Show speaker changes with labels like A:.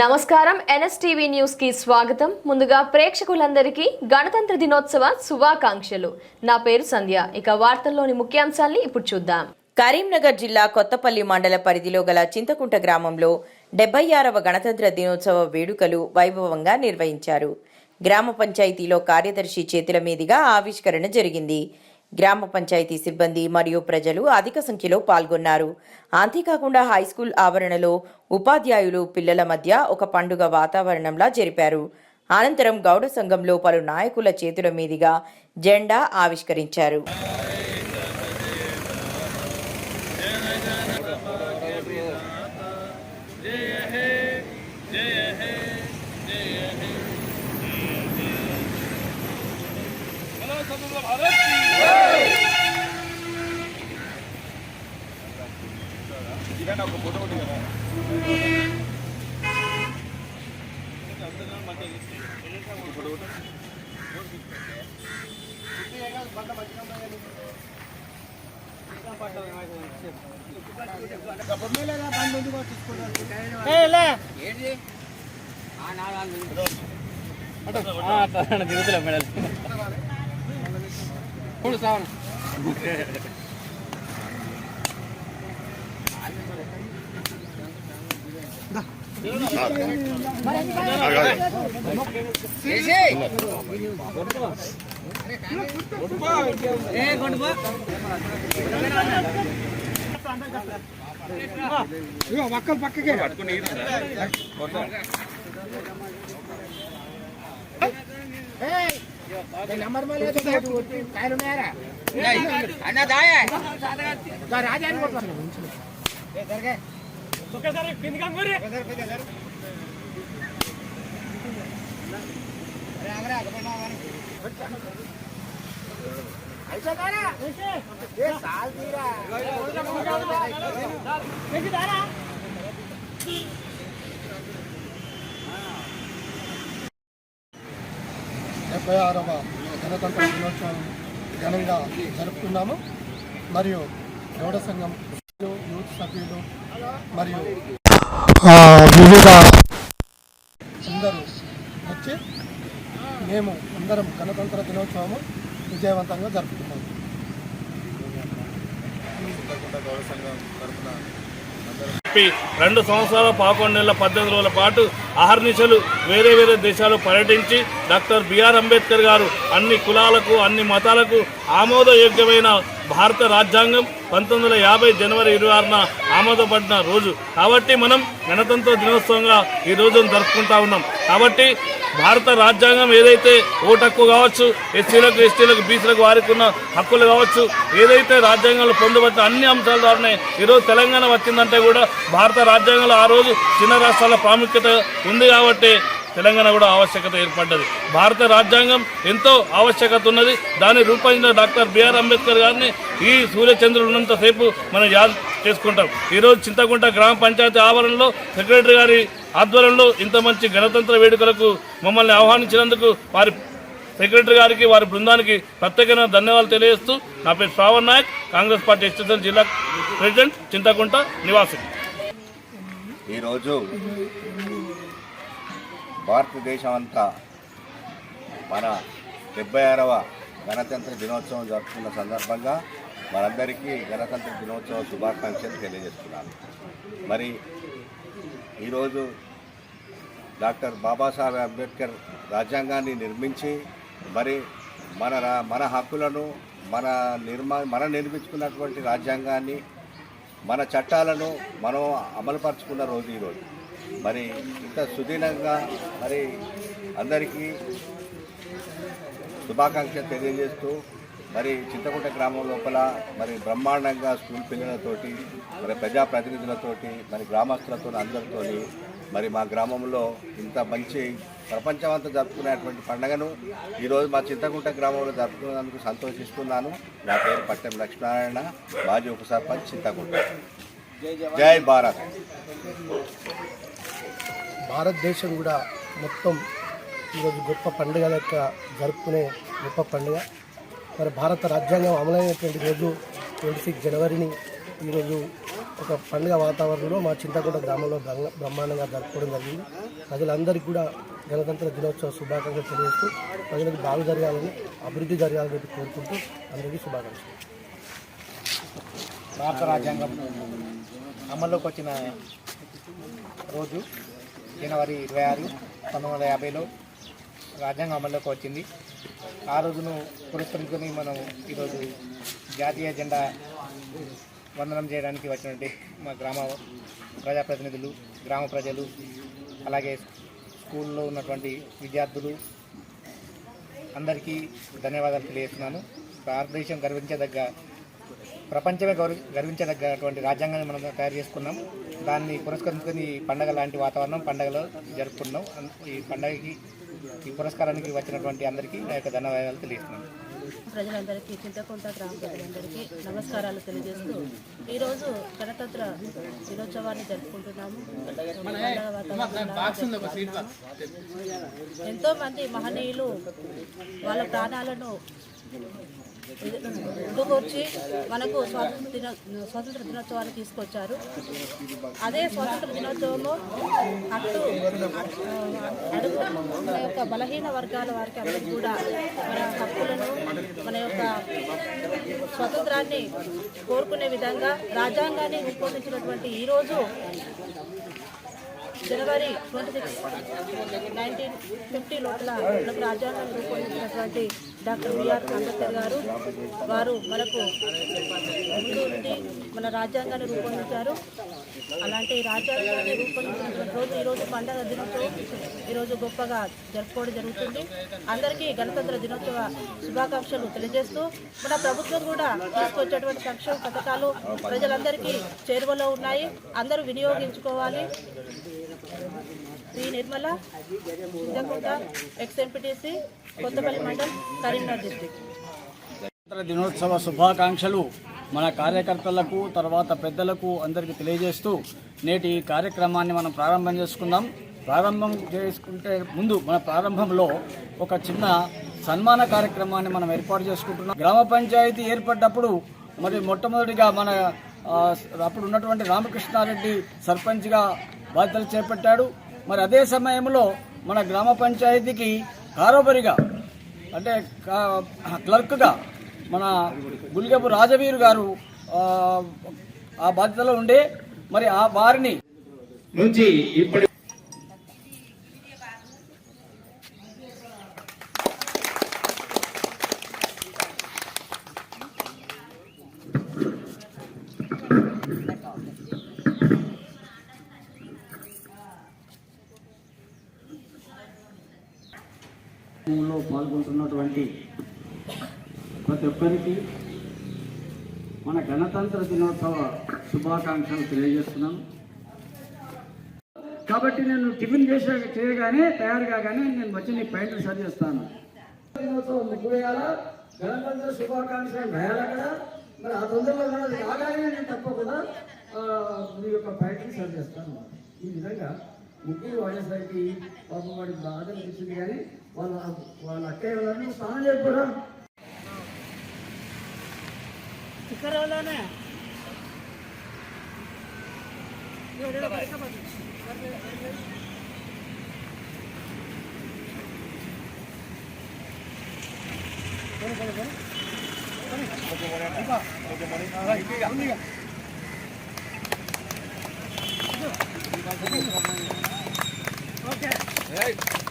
A: నమస్కారం. ఎన్ఎస్టీవీ న్యూస్కి స్వాగతం. ముందుగా ప్రేక్షకులందరికీ గణతంత్ర దినోత్సవ శుభాకాంక్షలు. నా పేరు సంధ్య. ఇక వార్తల్లోని ముఖ్యాంశాల్ని ఇప్పుడు చూద్దాం.
B: కరీంనగర్ జిల్లా కొత్తపల్లి మండల పరిధిలో గల చింతకుంట గ్రామంలో డెబ్బై ఆరవ గణతంత్ర దినోత్సవ వేడుకలు వైభవంగా నిర్వహించారు. గ్రామ పంచాయతీలో కార్యదర్శి చేతుల మీదుగా ఆవిష్కరణ జరిగింది. గ్రామ పంచాయతీ సిబ్బంది మరియు ప్రజలు అధిక సంఖ్యలో పాల్గొన్నారు అంతేకాకుండా హైస్కూల్ ఆవరణలో ఉపాధ్యాయులు పిల్లల మధ్య ఒక పండుగ వాతావరణంలా జరిపారు అనంతరం గౌడ సంఘంలో పలు నాయకుల చేతుల మీదుగా జెండా ఆవిష్కరించారు
C: దిగుతులే మెడల్ చూడు శ్రావణ
D: ఒక్కరు పక్కకే నెంబర్ కాయలు ఉన్నాయరా రాజా కొట్టుకోండి. ఏ, జరగే. అరే, ఆగరా, ఆగరా, ఆగరా.
E: డెబ్బై ఆరవ గణతంత్ర దినోత్సవం ఘనంగా జరుపుకున్నాము మరియు గౌడ సంఘం యూత్ సభ్యులు మరియు వివిధ అందరూ వచ్చి మేము అందరం గణతంత్ర దినోత్సవము విజయవంతంగా జరుపుకున్నాము
C: చెప్పి రెండు సంవత్సరాల పదకొండు నెలల పద్దెనిమిది రోజుల పాటు అహర్నిశలు వేరే వేరే దేశాలు పర్యటించి డాక్టర్ బిఆర్ అంబేద్కర్ గారు అన్ని కులాలకు అన్ని మతాలకు ఆమోదయోగ్యమైన భారత రాజ్యాంగం పంతొమ్మిది వందల యాభై జనవరి ఇరవై ఆరున ఆమోదపడిన రోజు. కాబట్టి మనం గణతంత్ర దినోత్సవంగా ఈ రోజును జరుపుకుంటా ఉన్నాం. కాబట్టి భారత రాజ్యాంగం ఏదైతే ఓటు హక్కు కావచ్చు ఎస్సీలకు ఎస్టీలకు బీసీలకు వారికి ఉన్న హక్కులు కావచ్చు ఏదైతే రాజ్యాంగంలో పొందబడిన అన్ని అంశాల ద్వారానే ఈరోజు తెలంగాణ వచ్చిందంటే కూడా భారత రాజ్యాంగంలో ఆ రోజు చిన్న రాష్ట్రాల ప్రాముఖ్యత ఉంది కాబట్టి తెలంగాణ కూడా ఆవశ్యకత ఏర్పడ్డది. భారత రాజ్యాంగం ఎంతో ఆవశ్యకత ఉన్నది. దాన్ని రూపొందించిన డాక్టర్ బిఆర్ అంబేద్కర్ గారిని ఈ సూర్యచంద్రుడు ఉన్నంతసేపు మనం యాద్ చేసుకుంటాం. ఈరోజు చింతకుంట గ్రామ పంచాయతీ ఆవరణలో సెక్రటరీ గారి ఆధ్వర్యంలో ఇంత మంచి గణతంత్ర వేడుకలకు మమ్మల్ని ఆహ్వానించినందుకు వారి సెక్రటరీ గారికి వారి బృందానికి ప్రత్యేకమైన ధన్యవాదాలు తెలియజేస్తూ నా పేరు Shravan Nayak Congress party station జిల్లా ప్రెసిడెంట్ చింతకుంట నివాసి.
F: ఈరోజు భారతదేశం అంతా మన డెబ్బై ఆరవ గణతంత్ర దినోత్సవం జరుపుకున్న సందర్భంగా మనందరికీ గణతంత్ర దినోత్సవ శుభాకాంక్షలు తెలియజేస్తున్నాను. మరి ఈరోజు డాక్టర్ బాబాసాహెబ్ అంబేద్కర్ రాజ్యాంగాన్ని నిర్మించి మరి మన రా- మన హక్కులను మన నిర్మా మనం నిర్మించుకున్నటువంటి రాజ్యాంగాన్ని మన చట్టాలను మనం అమలుపరుచుకున్న రోజు ఈరోజు. మరి ఇంత సుదీనంగా మరి అందరికీ శుభాకాంక్షలు తెలియజేస్తూ మరి చింతకుంట గ్రామం లోపల మరి బ్రహ్మాండంగా స్కూల్ పిల్లలతోటి మరి ప్రజాప్రతినిధులతోటి మరి గ్రామస్తులతో అందరితో మరి మా గ్రామంలో ఇంత మంచి ప్రపంచమంతా జరుపుకునేటువంటి పండుగను ఈరోజు మా చింతకుంట గ్రామంలో జరుపుకున్నందుకు సంతోషిస్తున్నాను. నా పేరు పట్టెం లక్ష్మీనారాయణ మాజీ ఉప సర్పంచ్ చింతకుంట. జై భారత్.
E: భారతదేశం కూడా మొత్తం ఈరోజు గొప్ప పండుగ లెక్క జరుపుకునే గొప్ప పండుగ. మరి భారత రాజ్యాంగం అమలైనటువంటి రోజు ట్వంటీ సిక్స్ జనవరిని ఈరోజు ఒక పండుగ వాతావరణంలో మా చింతకుంట గ్రామంలో బ్రహ్మ- బ్రహ్మాండంగా జరుపుకోవడం జరిగింది. ప్రజలందరికీ కూడా గణతంత్ర దినోత్సవ శుభాకాంక్షలు తెలియజేస్తూ ప్రజలకు బాగు జరగాలని అభివృద్ధి జరగాలని చెప్పి కోరుకుంటూ అందరికీ శుభాకాంక్షలు.
D: భారత రాజ్యాంగం అమల్లోకి వచ్చిన రోజు జనవరి ఇరవై ఆరు పంతొమ్మిది వందల యాభైలో రాజ్యాంగం అమల్లోకి వచ్చింది. ఆ రోజును పురస్కరించుకొని మనం ఈరోజు జాతీయ జెండా వందనం చేయడానికి వచ్చినటువంటి మా గ్రామ ప్రజాప్రతినిధులు గ్రామ ప్రజలు అలాగే స్కూల్లో ఉన్నటువంటి విద్యార్థులు అందరికీ ధన్యవాదాలు తెలియజేస్తున్నాను. భారతదేశం గర్వించదగ్గ ప్రపంచమే గౌరవ గర్వించదగ్గటువంటి రాజ్యాంగాన్ని మనం తయారు చేసుకున్నాం. దాన్ని పురస్కరించుకొని ఈ పండగ లాంటి వాతావరణం పండగలో జరుపుకున్నాం ఈ పండగకి ఈ పురస్కారానికి వచ్చినటువంటి అందరికీ నా యొక్క ధన్యవాదాలు తెలియజేస్తున్నాను.
G: ప్రజలందరికీ చింతకుంట గ్రామ ప్రజలందరికీ నమస్కారాలు తెలియజేస్తూ ఈరోజు గణతంత్ర దినోత్సవాన్ని జరుపుకుంటున్నాము. ఎంతోమంది మహనీయులు వాళ్ళ ప్రాణాలను ముందుకొచ్చి మనకు స్వాతంత్ర దిన స్వాతంత్ర దినోత్సవాన్ని తీసుకొచ్చారు. అదే స్వాతంత్ర దినోత్సవంలో అటు అడుగు మన యొక్క బలహీన వర్గాల వారికి అందరూ కూడా మన హక్కులను మన యొక్క స్వతంత్రాన్ని కోరుకునే విధంగా రాజ్యాంగాన్ని రూపొందించినటువంటి ఈరోజు జనవరి ట్వంటీ సిక్స్ నైన్టీన్ ఫిఫ్టీ లోపల మనకు రాజ్యాంగాన్ని రూపొందించినటువంటి డాక్టర్ బిఆర్ అంబేద్కర్ గారు వారు మనకు ముందు ఉండి మన రాజ్యాంగాన్ని రూపొందించారు. అలాంటి రాజ్యాంగాన్ని రూపొందించినటువంటి రోజు ఈరోజు పండగ దినోత్సవం ఈరోజు గొప్పగా జరుపుకోవడం జరుగుతుంది. అందరికీ గణతంత్ర దినోత్సవ శుభాకాంక్షలు తెలియజేస్తూ మన ప్రభుత్వం కూడా తీసుకొచ్చేటువంటి సంక్షేమ పథకాలు ప్రజలందరికీ చేరువలో ఉన్నాయి. అందరూ వినియోగించుకోవాలి. Shri Nirmala Chintakunta ex MPTC Kothapalli mandal Karimnagar
H: district దినోత్సవ శుభాకాంక్షలు మన కార్యకర్తలకు తర్వాత పెద్దలకు అందరికీ తెలియజేస్తూ నేటి ఈ కార్యక్రమాన్ని మనం ప్రారంభం చేసుకుందాం. ప్రారంభం చేసుకుంటే ముందు మన ప్రారంభంలో ఒక చిన్న సన్మాన కార్యక్రమాన్ని మనం ఏర్పాటు చేసుకుంటున్నాం. గ్రామ పంచాయతీ ఏర్పడ్డప్పుడు మరి మొట్టమొదటిగా మన అప్పుడు ఉన్నటువంటి రామకృష్ణారెడ్డి సర్పంచ్గా బాధ్యతలు చేపట్టాడు. మరి అదే సమయంలో మన గ్రామ పంచాయతీకి కారోబరిగా అంటే క్లర్క్గా మన గుల్గపు రాజవీరు గారు ఆ, ఆ బాధ్యతలో ఉండే మరి ఆ వారిని
I: నుంచి ఇప్పటి
H: లో పాల్గొంటున్నటువంటి ప్రతి ఒక్కరికి మన గణతంత్ర దినోత్సవ శుభాకాంక్షలు తెలియజేస్తున్నాను కాబట్టి నేను టిఫిన్ చేసే చేయగానే తయారు కాగానే నేను వచ్చి నీ ప్యాంట్లు సరి చేస్తాను. దినోత్సవం ముగ్గు గణతంత్ర శుభాకాంక్షలు వేయాలా కదా? మరి ఆ తొందరలో కాగానే నేను తప్పకుండా కదా మీ యొక్క ప్యాంట్ని సరి చేస్తాను. ఈ విధంగా ముగ్గురు వాడేసరికి పాపం వాడికి బాధ అనిపించింది కానీ వాళ్ళ వాళ్ళ అక్కయ్య వాళ్ళని స్నానం చేయకపోరా?
C: హిమాచల